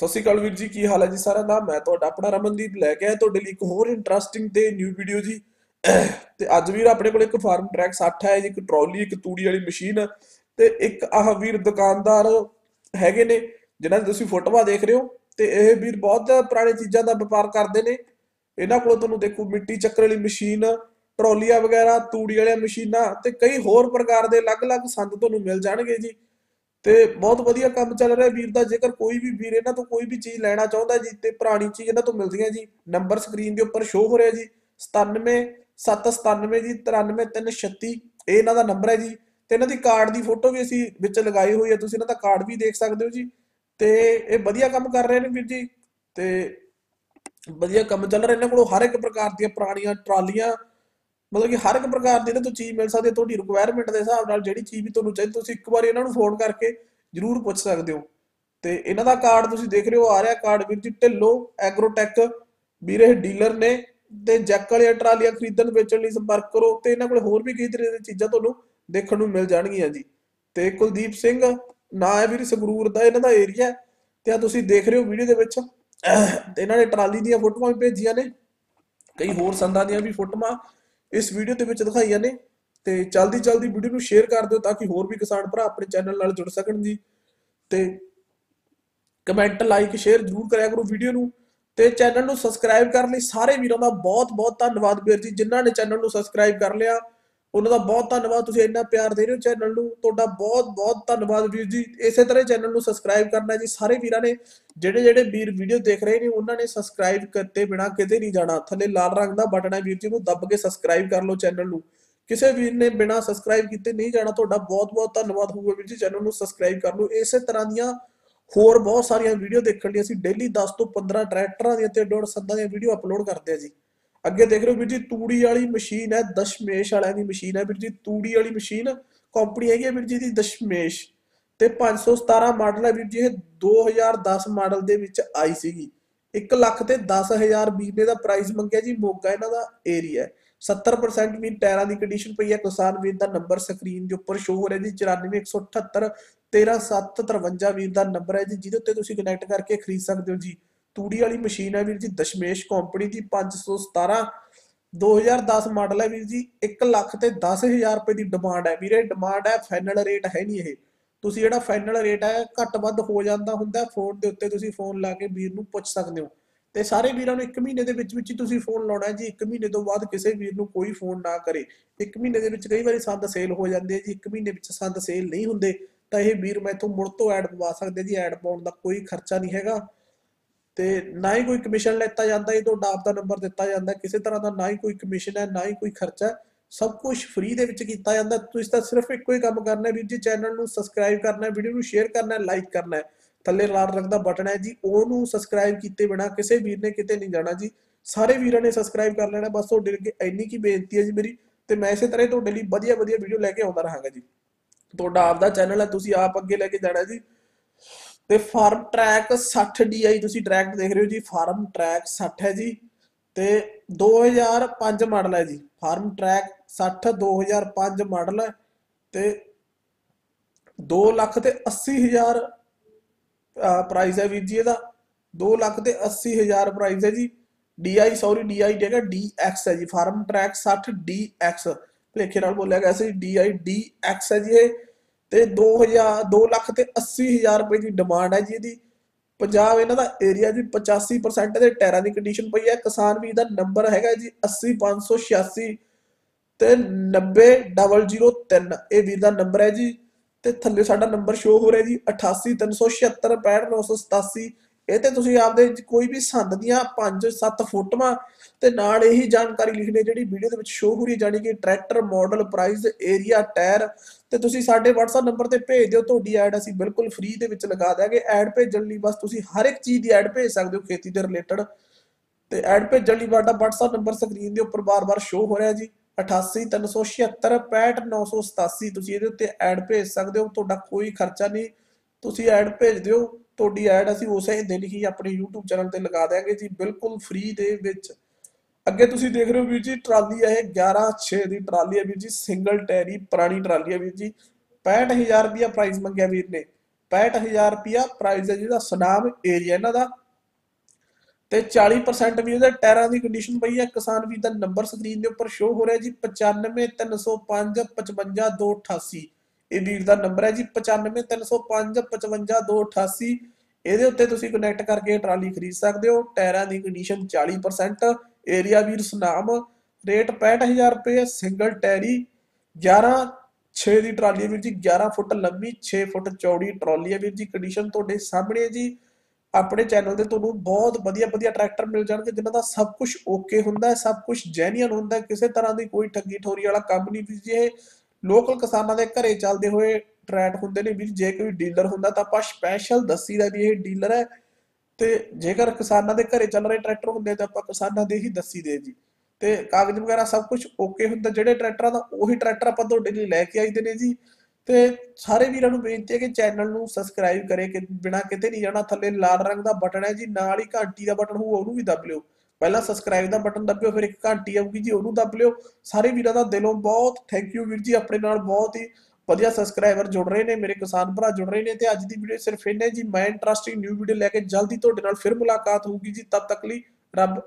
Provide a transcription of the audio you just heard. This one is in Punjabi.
ਸਤਿ ਸ਼੍ਰੀ ਅਕਾਲ ਵੀਰ ਜੀ, ਕੀ ਹਾਲ ਹੈ ਜੀ ਸਾਰਾ ਨਾਮ ਮੈਂ ਤੁਹਾਡਾ ਆਪਣਾ ਰਮਨਦੀਪ ਲੈ ਕੇ ਆਇਆ, ਤੁਹਾਡੇ ਲਈ ਇੱਕ ਹੋਰ ਇੰਟਰਸਟਿੰਗ ਤੇ ਨਿਊ ਵੀਡੀਓ ਜੀ। ਤੇ ਅੱਜ ਵੀਰ ਆਪਣੇ ਕੋਲ ਇੱਕ ਫਾਰਮ ਟਰੈਕ 60 ਹੈ ਜੀ ਇੱਕ ਟਰਾਲੀ ਇੱਕ ਤੂੜੀ ਵਾਲੀ ਮਸ਼ੀਨ ਤੇ ਇੱਕ ਆਹ ਵੀਰ ਦੁਕਾਨਦਾਰ ਹੈਗੇ ਨੇ, ਜਿਨ੍ਹਾਂ ਦੀ ਤੁਸੀਂ ਫੋਟੋਆਂ ਦੇਖ ਰਹੇ ਹੋ। ਤੇ ਇਹ ਵੀਰ ਬਹੁਤ ਪੁਰਾਣੇ ਚੀਜ਼ਾਂ ਦਾ ਵਪਾਰ ਕਰਦੇ ਨੇ। ਇਹਨਾਂ ਕੋਲ ਤੁਹਾਨੂੰ ਦੇਖੋ, ਮਿੱਟੀ ਚੱਕਰ ਵਾਲੀ ਮਸ਼ੀਨ ਟਰਾਲੀਆਂ ਵਗੈਰਾ, ਤੂੜੀ ਵਾਲੀਆਂ ਮਸ਼ੀਨਾਂ ਤੇ ਕਈ ਹੋਰ ਪ੍ਰਕਾਰ ਦੇ ਅਲੱਗ-ਅਲੱਗ ਸੰਦ ਤੁਹਾਨੂੰ ਮਿਲ ਜਾਣਗੇ ਜੀ। ਤੇ ਬਹੁਤ ਵਧੀਆ ਕੰਮ ਚੱਲ ਰਿਹਾ ਵੀਰ ਦਾ, ਜੇਕਰ ਕੋਈ ਵੀ ਵੀਰ ਇਹਨਾਂ ਤੋਂ ਕੋਈ ਵੀ ਚੀਜ਼ ਲੈਣਾ ਚਾਹੁੰਦਾ ਜੀ ਤੇ ਪੁਰਾਣੀ ਚੀਜ਼ ਇਹਨਾਂ ਤੋਂ ਮਿਲਦੀਆਂ ਜੀ ਨੰਬਰ ਸਕਰੀਨ ਦੇ ਉੱਪਰ ਸ਼ੋ ਹੋ ਰਿਹਾ ਜੀ 97 797 ਜੀ 93336 ਇਹ ਇਹਨਾਂ ਦਾ ਨੰਬਰ ਹੈ ਜੀ, ਤੇ ਇਹਨਾਂ ਦੀ ਕਾਰਡ ਦੀ ਫੋਟੋ ਵੀ ਅਸੀਂ ਵਿੱਚ ਲਗਾਈ ਹੋਈ ਹੈ, ਤੁਸੀਂ ਇਹਨਾਂ ਦਾ ਕਾਰਡ ਵੀ ਦੇਖ ਸਕਦੇ ਹੋ ਜੀ, ਤੇ ਇਹ ਵਧੀਆ ਕੰਮ ਕਰ ਰਹੇ ਨੇ ਵੀਰ ਜੀ, ਤੇ ਵਧੀਆ ਕੰਮ ਚੱਲ ਰਿਹਾ, ਇਹਨਾਂ ਕੋਲ ਹਰ ਇੱਕ ਪ੍ਰਕਾਰ ਦੀਆਂ ਪੁਰਾਣੀਆਂ ਟਰਾਲੀਆਂ ਮਤਲਬ ਕਿ ਹਰ ਇੱਕ ਪ੍ਰਕਾਰ ਦੀ ਇਹਨਾਂ ਚੀਜ਼ ਮਿਲ ਸਕਦੀ ਹੈ, ਤੁਹਾਡੀ ਰਿਕੁਆਇਰਮੈਂਟ ਦੇ ਹਿਸਾਬ ਨਾਲ ਜਿਹੜੀ ਚੀਜ਼ ਵੀ ਤੁਹਾਨੂੰ ਚਾਹੀਦੀ, ਤੁਸੀਂ ਇੱਕ ਵਾਰ ਇਹਨਾਂ ਨੂੰ ਫੋਨ ਕਰਕੇ ਜਰੂਰ ਪੁੱਛ ਸਕਦੇ ਹੋ। ਤੇ ਇਹਨਾਂ ਦਾ ਕਾਰਡ ਤੁਸੀਂ ਦੇਖ ਰਹੇ ਹੋ, ਆ ਰਿਹਾ ਕਾਰਡ ਵੀਰ ਜੀ, ਢਿੱਲੋ ਐਗਰੋਟੈਕ ਵੀਰ ਡੀਲਰ ਨੇ ਤੇ ਜੈਕ ਵਾਲੀਆਂ ਟਰਾਲੀਆਂ ਖਰੀਦਣ ਵੇਚਣ ਲਈ ਸੰਪਰਕ ਕਰੋ ਤੇ ਇਹਨਾਂ ਕੋਲ ਹੋਰ ਵੀ ਕਈ ਤਰ੍ਹਾਂ ਦੀਆਂ ਚੀਜ਼ਾਂ ਤੁਹਾਨੂੰ ਦੇਖਣ ਨੂੰ ਮਿਲ ਜਾਣਗੀਆਂ ਜੀ। ਤੇ ਕੁਲਦੀਪ ਸਿੰਘ, ਨਾਂ ਹੈ ਵੀਰ ਸੰਗਰੂਰ ਦਾ, ਇਹਨਾਂ ਦਾ ਏਰੀਆ ਤੇ ਆ ਤੁਸੀਂ ਦੇਖ ਰਹੇ ਹੋ ਵੀਡੀਓ ਦੇ ਵਿੱਚ, ਤੇ ਇਹਨਾਂ ਨੇ ਟਰਾਲੀ ਦੀਆਂ ਫੋਟੋਆਂ ਵੀ ਭੇਜੀਆਂ ਨੇ। ਕਈ ਹੋਰ ਸੰਦਾਂ ਦੀਆਂ ਵੀ ਫੋਟੋਆਂ। ਇਸ ਵੀਡੀਓ ਦੇ ਵਿੱਚ ਦਿਖਾਈਆਂ ਨੇ ਤੇ ਜਲਦੀ ਜਲਦੀ ਵੀਡੀਓ ਨੂੰ ਸ਼ੇਅਰ ਕਰ ਦਿਓ ਤਾਂ ਕਿ ਹੋਰ ਵੀ ਕਿਸਾਨ ਭਰਾ ਆਪਣੇ ਚੈਨਲ ਨਾਲ ਜੁੜ ਸਕਣ ਜੀ। ਤੇ ਕਮੈਂਟ ਲਾਈਕ ਸ਼ੇਅਰ ਜ਼ਰੂਰ ਕਰਿਆ ਕਰੋ ਵੀਡੀਓ ਨੂੰ ਤੇ ਚੈਨਲ ਨੂੰ ਸਬਸਕ੍ਰਾਈਬ ਕਰਨ ਲਈ ਸਾਰੇ ਵੀਰਾਂ ਦਾ ਬਹੁਤ ਬਹੁਤ ਧੰਨਵਾਦ ਵੀਰ ਜੀ, ਜਿਨ੍ਹਾਂ ਨੇ ਚੈਨਲ ਨੂੰ ਸਬਸਕ੍ਰਾਈਬ ਕਰ ਲਿਆ। ਉਹਨਾਂ ਦਾ ਬਹੁਤ ਧੰਨਵਾਦ, ਤੁਸੀਂ ਇੰਨਾ ਪਿਆਰ ਦੇ ਰਹੇ ਹੋ ਚੈਨਲ ਨੂੰ। ਤੁਹਾਡਾ ਬਹੁਤ ਬਹੁਤ ਧੰਨਵਾਦ ਵੀਰ ਜੀ। ਇਸੇ ਤਰ੍ਹਾਂ ਚੈਨਲ ਨੂੰ ਸਬਸਕ੍ਰਾਈਬ ਕਰਨਾ ਜੀ। ਸਾਰੇ ਵੀਰਾਂ ਨੇ, ਜਿਹੜੇ ਜਿਹੜੇ ਵੀਰ ਵੀਡੀਓ ਦੇਖ ਰਹੇ ਨੇ, ਉਹਨਾਂ ਨੇ ਸਬਸਕ੍ਰਾਈਬ ਕਰਤੇ ਬਿਨਾ ਕਿਤੇ ਨਹੀਂ ਜਾਣਾ। ਥੱਲੇ ਲਾਲ ਰੰਗ ਦਾ ਬਟਨ ਹੈ ਵੀਰ ਜੀ ਨੂੰ ਦੱਬ ਕੇ ਸਬਸਕ੍ਰਾਈਬ ਕਰ ਲਓ ਚੈਨਲ ਨੂੰ। ਕਿਸੇ ਵੀਰ ਨੇ ਬਿਨਾ ਸਬਸਕ੍ਰਾਈਬ ਕੀਤੇ ਨਹੀਂ ਜਾਣਾ, ਤੁਹਾਡਾ ਬਹੁਤ ਬਹੁਤ ਧੰਨਵਾਦ ਹੋਊਗਾ ਵੀਰ ਜੀ ਚੈਨਲ ਨੂੰ ਸਬਸਕ੍ਰਾਈਬ ਕਰ ਲਓ। ਇਸੇ ਤਰ੍ਹਾਂ ਦੀਆਂ ਹੋਰ ਬਹੁਤ ਸਾਰੀਆਂ ਵੀਡੀਓ ਦੇਖਣ ਲਈ ਅਸੀਂ ਡੇਲੀ 10 ਤੋਂ 15 ਟਰੈਕਟਰਾਂ ਦੀਆਂ ਤੇ ਡੋੜ ਸੱਦਾਂ ਦੀਆਂ ਵੀਡੀਓ ਅਪਲੋਡ ਕਰਦੇ ਆ ਜੀ। ਅੱਗੇ ਦੇਖ ਰਹੇ ਹੋ ਵੀਰ ਜੀ, ਤੂੜੀ ਵਾਲੀ ਮਸ਼ੀਨ ਹੈ, ਦਸ਼ਮੇਸ਼ ਵਾਲਿਆਂ ਦੀ ਮਸ਼ੀਨ ਹੈ ਵੀਰ ਜੀ, ਤੂੜੀ ਵਾਲੀ ਮਸ਼ੀਨ ਕੰਪਨੀ ਹੈਗੀ ਹੈ ਵੀਰ ਜੀ ਦੀ ਦਸ਼ਮੇਸ਼। ਤੇ 517 ਮਾਡਲ ਹੈ ਵੀਰ ਜੀ, ਇਹ 2010 ਮਾਡਲ ਦੇ ਵਿੱਚ ਆਈ ਸੀਗੀ। 1 ਲੱਖ ਤੇ 10000 ਬੀਮੇ ਦਾ ਪ੍ਰਾਈਸ ਮੰਗਿਆ ਜੀ, ਮੋਗਾ ਇਹਨਾਂ ਦਾ ਏਰੀਆ 70% ਵੀ ਟਾਇਰਾਂ ਦੀ ਕੰਡੀਸ਼ਨ ਪਈ ਹੈ, ਕਿਸਾਨ ਵੀਰ ਦਾ ਨੰਬਰ ਸਕਰੀਨ ਦੇ ਉੱਪਰ ਸ਼ੋ ਹੋ ਰਿਹਾ ਜੀ 94178 13753 ਵੀਰ ਦਾ ਨੰਬਰ ਹੈ ਜੀ, ਜਿਹਦੇ ਉੱਤੇ ਤੁਸੀਂ ਕਨੈਕਟ ਕਰਕੇ ਖਰੀਦ ਸਕਦੇ ਹੋ ਜੀ। ਤੂੜੀ ਵਾਲੀ ਮਸ਼ੀਨ ਹੈ ਵੀਰ ਜੀ, ਦਸ਼ਮੇਸ਼ ਕੰਪਨੀ ਦੀ 517 2010 ਮਾਡਲ ਹੈ ਵੀਰ ਜੀ 1 ਲੱਖ ਤੇ 10000 ਰੁਪਏ ਦੀ ਡਿਮਾਂਡ ਹੈ। ਵੀਰੇ ਡਿਮਾਂਡ ਹੈ ਫਾਈਨਲ ਰੇਟ ਹੈ ਨਹੀਂ ਇਹ। ਤੁਸੀਂ ਜਿਹੜਾ ਫਾਈਨਲ ਰੇਟ ਹੈ, ਘੱਟ ਵੱਧ ਹੋ ਜਾਂਦਾ ਹੁੰਦਾ ਫੋਨ ਦੇ ਉੱਤੇ ਤੁਸੀਂ ਫੋਨ ਲਾ ਕੇ ਵੀਰ ਨੂੰ ਪੁੱਛ ਸਕਦੇ ਹੋ। ਤੇ ਸਾਰੇ ਵੀਰਾਂ ਨੂੰ 1 ਮਹੀਨੇ ਦੇ ਵਿੱਚ ਵਿੱਚ ਹੀ ਤੁਸੀਂ ਫੋਨ ਲਾਉਣਾ ਜੀ। 1 ਮਹੀਨੇ ਤੋਂ ਬਾਅਦ ਕਿਸੇ ਵੀਰ ਨੂੰ ਕੋਈ ਫੋਨ ਨਾ ਕਰੇ। 1 ਮਹੀਨੇ ਦੇ ਵਿੱਚ ਕਈ ਵਾਰੀ ਸੰਦ ਸੇਲ ਹੋ ਜਾਂਦੇ ਆ ਜੀ। 1 ਮਹੀਨੇ ਵਿੱਚ ਸੰਦ ਸੇਲ ਨਹੀਂ ਹੁੰਦੇ, ਤਾਂ ਇਹ ਵੀਰ ਮੈਥੋਂ ਮੁੜ ਤੋਂ ਐਡ ਪਵਾ ਸਕਦੇ ਜੀ। ਐਡ ਪਾਉਣ ਦਾ ਕੋਈ ਖਰਚਾ ਨਹੀਂ ਹੈਗਾ। ਤੇ ਨਾ ਹੀ ਕੋਈ ਕਮਿਸ਼ਨ ਲੈਤਾ ਜਾਂਦਾ, ਇਹ ਤੁਹਾਡਾ ਆਪ ਦਾ ਨੰਬਰ ਦਿੱਤਾ ਜਾਂਦਾ, ਕਿਸੇ ਤਰ੍ਹਾਂ ਦਾ ਨਾ ਹੀ ਕੋਈ ਕਮਿਸ਼ਨ ਹੈ, ਨਾ ਹੀ ਕੋਈ ਖਰਚਾ ਸਭ ਕੁਝ ਫ੍ਰੀ ਦੇ ਵਿੱਚ ਕੀਤਾ ਜਾਂਦਾ। ਤੁਸੀਂ ਤਾਂ ਸਿਰਫ ਇੱਕੋ ਹੀ ਕੰਮ ਕਰਨਾ ਵੀਰ ਜੀ ਚੈਨਲ ਨੂੰ ਸਬਸਕ੍ਰਾਈਬ ਕਰਨਾ ਹੈ ਵੀਡੀਓ ਨੂੰ ਸ਼ੇਅਰ ਕਰਨਾ ਹੈ ਲਾਈਕ ਕਰਨਾ ਹੈ। ਥੱਲੇ ਲਾਲ ਰੰਗ ਦਾ ਬਟਨ ਹੈ ਜੀ, ਉਹਨੂੰ ਸਬਸਕ੍ਰਾਈਬ ਕੀਤੇ ਬਿਨਾ ਕਿਸੇ ਵੀਰ ਨੇ ਕਿਤੇ ਨਹੀਂ ਜਾਣਾ ਜੀ। ਸਾਰੇ ਵੀਰਾਂ ਨੇ ਸਬਸਕ੍ਰਾਈਬ ਕਰ ਲੈਣਾ, ਬਸ ਤੁਹਾਡੇ ਅੱਗੇ ਇੰਨੀ ਕੀ ਬੇਨਤੀ ਹੈ ਜੀ ਮੇਰੀ, ਤੇ ਮੈਂ ਇਸੇ ਤਰ੍ਹਾਂ ਤੁਹਾਡੇ ਲਈ ਵਧੀਆ ਵਧੀਆ ਵੀਡੀਓ ਲੈ ਕੇ ਆਉਂਦਾ ਰਹਾਂਗਾ ਜੀ। ਤੁਹਾਡਾ ਆਪ ਦਾ ਚੈਨਲ ਹੈ, ਤੁਸੀਂ ਆਪ ਅੱਗੇ ਲੈ ਕੇ ਜਾਣਾ ਜੀ। ਤੇ ਫਾਰਮ ਟਰੈਕ 60 DI ਤੁਸੀਂ ਟਰੈਕ ਦੇਖ ਰਹੇ ਹੋ ਜੀ ਫਾਰਮ ਟਰੈਕ 60 ਹੈ ਜੀ। ਤੇ 2005 ਮਾਡਲ ਹੈ ਜੀ। ਫਾਰਮ ਟਰੈਕ 60 2005 ਮਾਡਲ ਹੈ ਤੇ 2 ਲੱਖ ਤੇ 80 ਹਜ਼ਾਰ ਪ੍ਰਾਈਸ ਹੈ ਵੀਰ ਜੀ ਇਹਦਾ। 2 ਲੱਖ ਤੇ 80 ਹਜ਼ਾਰ ਪ੍ਰਾਈਸ ਹੈ ਜੀ। DI ਸੌਰੀ DI ਜਗ੍ਹਾ DX ਹੈ ਜੀ। ਫਾਰਮ ਟਰੈਕ 60 DX ਭਲੇਖੇ ਨਾਲ ਬੋਲਿਆ ਗਿਆ ਸੀ DI DX ਹੈ ਜੀ ਇਹ। ਤੇ 2000 2 ਲੱਖ ਤੇ 80 ਹਜ਼ਾਰ ਰੁਪਏ ਦੀ ਡਿਮਾਂਡ ਹੈ ਜੀ ਇਹਦੀ ਪੰਜਾਬ ਇਹਨਾਂ ਦਾ ਏਰੀਆ ਜੀ 85% ਦੇ ਟਾਇਰਾਂ ਦੀ ਕੰਡੀਸ਼ਨ ਪਈ ਹੈ। ਕਿਸਾਨ ਵੀ ਦਾ ਨੰਬਰ ਹੈਗਾ ਜੀ 80586 ਤੇ 90003 ਇਹ ਵੀਰ ਦਾ ਨੰਬਰ ਹੈ ਜੀ ਤੇ ਥੱਲੇ ਸਾਡਾ ਨੰਬਰ ਸ਼ੋ ਹੋ ਰਿਹਾ ਜੀ 8837765987 ਇਹ ਤੇ ਤੁਸੀਂ ਆਪਦੇ ਕੋਈ ਵੀ ਸੰਦ ਦੀਆਂ 5-7 ਫੋਟੋਆਂ ਤੇ ਨਾਲ ਇਹੀ ਜਾਣਕਾਰੀ ਲਿਖਣੀ ਜਿਹੜੀ ਵੀਡੀਓ ਦੇ ਵਿੱਚ ਸ਼ੋ ਹੋ ਰਹੀ ਜਾਨੀ ਕਿ tractor model price area tyre ਤੇ ਤੁਸੀਂ ਸਾਡੇ WhatsApp ਨੰਬਰ ਤੇ ਭੇਜ ਦਿਓ, ਤੁਹਾਡੀ ਐਡ ਅਸੀਂ ਬਿਲਕੁਲ ਫ੍ਰੀ ਦੇ ਵਿੱਚ ਲਗਾ ਦਾਂਗੇ ਐਡ ਭੇਜਣ ਲਈ ਬਸ ਤੁਸੀਂ ਹਰ ਇੱਕ ਚੀਜ਼ ਦੀ ਐਡ ਭੇਜ ਸਕਦੇ ਹੋ ਖੇਤੀ ਦੇ ਰਿਲੇਟਡ ਤੇ ਐਡ ਭੇਜਣ ਲਈ ਸਾਡਾ WhatsApp ਨੰਬਰ ਸਕਰੀਨ ਦੇ ਉੱਪਰ ਬਾਰ-ਬਾਰ ਸ਼ੋ ਹੋ ਰਿਹਾ ਜੀ। 8837765987 ਤੁਸੀਂ ਇਹਦੇ ਉੱਤੇ ਐਡ ਭੇਜ ਸਕਦੇ ਹੋ, ਤੁਹਾਡਾ ਕੋਈ ਖਰਚਾ ਨਹੀਂ। ਤੁਸੀਂ ਐਡ ਭੇਜ ਦਿਓ ਤੁਹਾਡੀ ਐਡ ਅਸੀਂ ਉਸੇ ਦਿਨ ਹੀ ਆਪਣੇ YouTube ਚੈਨਲ ਤੇ ਲਗਾ ਦੇਾਂਗੇ ਜੀ, ਬਿਲਕੁਲ ਫ੍ਰੀ ਦੇ ਵਿੱਚ। ਅੱਗੇ ਤੁਸੀਂ ਦੇਖ ਰਹੇ ਹੋ ਵੀਰ ਜੀ, ਟਰਾਲੀ ਹੈ ਇਹ 11 ਦੀ ਟਰਾਲੀ ਹੈ ਵੀਰ ਜੀ ਸਿੰਗਲ ਟਾਇਰੀ ਪੁਰਾਣੀ ਟਰਾਲੀ ਹੈ ਵੀਰ ਜੀ। 65000 ਰੁਪਿਆ ਪ੍ਰਾਈਸ ਮੰਗਿਆ ਵੀਰ ਨੇ। 65000 ਰੁਪਿਆ ਪ੍ਰਾਈਸ ਹੈ ਜਿਹਦਾ ਸਨਾਮ ਏਰੀਆ ਇਹਨਾਂ ਦਾ। ਤੇ 40% ਵੀ ਉਹਦੇ ਟਾਇਰਾਂ ਦੀ ਕੰਡੀਸ਼ਨ ਪਈ ਹੈ ਕਿਸਾਨ ਵੀਰ ਦਾ ਨੰਬਰ ਸਕਰੀਨ ਦੇ ਉੱਪਰ ਸ਼ੋ ਹੋ ਰਿਹਾ ਜੀ 95305 55288 ਇਹ ਵੀਰ ਦਾ ਨੰਬਰ ਹੈ ਜੀ 95305 55288 ਇਹਦੇ ਉੱਤੇ ਤੁਸੀਂ ਕਨੈਕਟ ਕਰਕੇ ਟਰਾਲੀ ਖਰੀਦ ਸਕਦੇ ਹੋ। ਟਾਇਰਾਂ ਦੀ ਕੰਡੀਸ਼ਨ 40% ਏਰੀਆ ਵੀਰ ਸੁਨਾਮ ਰੇਟ 65000 ਰੁਪਏ ਸਿੰਗਲ ਟਾਇਰੀ 11 6 ਦੀ ਟਰਾਲੀ ਵੀਰ ਜੀ। 11 ਫੁੱਟ ਲੰਮੀ 6 ਫੁੱਟ ਚੌੜੀ ਟਰਾਲੀ ਹੈ ਵੀਰ ਜੀ। ਕੰਡੀਸ਼ਨ ਤੁਹਾਡੇ ਸਾਹਮਣੇ ਹੈ ਜੀ। ਆਪਣੇ ਚੈਨਲ ਤੇ ਤੁਹਾਨੂੰ ਬਹੁਤ ਵਧੀਆ ਵਧੀਆ ਟਰੈਕਟਰ ਮਿਲ ਜਾਣਗੇ, ਜਿਨ੍ਹਾਂ ਦਾ ਸਭ ਕੁਝ ਓਕੇ ਹੁੰਦਾ ਹੈ, ਸਭ ਕੁਝ ਜੈਨੂਇਨ ਹੁੰਦਾ ਹੈ। ਕਿਸੇ ਤਰ੍ਹਾਂ ਦੀ ਕੋਈ ਠੱਗੀ ਠੋਰੀ ਵਾਲਾ ਕੰਮ ਨਹੀਂ ਵੀਰ ਜੀ ਇਹ। ਲੋਕਲ ਕਿਸਾਨਾਂ ਦੇ ਘਰੇ ਚੱਲਦੇ ਹੋਏ ਟਰੈਟ ਹੁੰਦੇ ਨੇ ਵੀਰ, ਜੇ ਕੋਈ ਡੀਲਰ ਹੁੰਦਾ ਤਾਂ ਆਪਾਂ ਸਪੈਸ਼ਲ ਦੱਸੀਦਾ ਵੀ ਇਹ ਡੀਲਰ ਹੈ। ਤੇ ਜੇਕਰ ਕਿਸਾਨਾਂ ਦੇ ਘਰੇ ਚੱਲ ਰਹੇ ਟਰੈਕਟਰ ਹੁੰਦੇ ਤਾਂ ਆਪਾਂ ਕਿਸਾਨਾਂ ਦੇ ਹੀ ਦੱਸੀ ਦੇ ਜੀ। ਤੇ ਕਾਗਜ਼ ਵਗੈਰਾ ਸਭ ਕੁਝ ਓਕੇ ਹੁੰਦਾ, ਜਿਹੜੇ ਟਰੈਕਟਰਾਂ ਦਾ ਉਹੀ ਟਰੈਕਟਰ ਆਪਾਂ ਤੁਹਾਡੇ ਲਈ ਲੈ ਕੇ ਆਈਦੇ ਨੇ ਜੀ। ਤੇ ਸਾਰੇ ਵੀਰਾਂ ਨੂੰ ਬੇਨਤੀ ਹੈ ਕਿ ਚੈਨਲ ਨੂੰ ਸਬਸਕ੍ਰਾਈਬ ਕਰੇ, ਕਿ ਬਿਨਾ ਕਿਤੇ ਨਹੀਂ ਜਾਣਾ, ਥੱਲੇ ਲਾਲ ਰੰਗ ਦਾ ਬਟਨ ਹੈ ਜੀ, ਨਾਲ ਹੀ ਘੰਟੀ ਦਾ ਬਟਨ ਹੋਊ, ਉਹਨੂੰ ਵੀ ਦਬ ਲਿਓ। ਪਹਿਲਾਂ ਸਬਸਕ੍ਰਾਈਬ ਦਾ ਬਟਨ ਦਬਿਓ, ਫਿਰ ਇੱਕ ਘੰਟੀ ਆਊਗੀ ਜੀ, ਉਹਨੂੰ ਦਬ ਲਿਓ। ਸਾਰੇ ਵੀਰਾਂ ਦਾ ਦਿਲੋਂ ਬਹੁਤ ਥੈਂਕ ਯੂ ਵੀਰ ਜੀ, ਆਪਣੇ ਨਾਲ ਬਹੁਤ ਹੀ ਵਧੀਆ ਸਬਸਕ੍ਰਾਈਬਰ ਜੁੜ ਰਹੇ ਨੇ, ਮੇਰੇ ਕਿਸਾਨ ਭਰਾ ਜੁੜ ਰਹੇ ਨੇ ਤੇ ਅੱਜ ਦੀ ਵੀਡੀਓ ਸਿਰਫ ਇੰਨੇ ਜੀ, ਮੈਂ ਇੰਟਰਸਟਿੰਗ ਨਿਊ ਵੀਡੀਓ ਲੈ ਕੇ ਜਲਦੀ ਤੁਹਾਡੇ ਨਾਲ ਫਿਰ ਮੁਲਾਕਾਤ ਹੋਊਗੀ ਜੀ, ਤਦ ਤੱਕ ਲਈ ਰੱਬ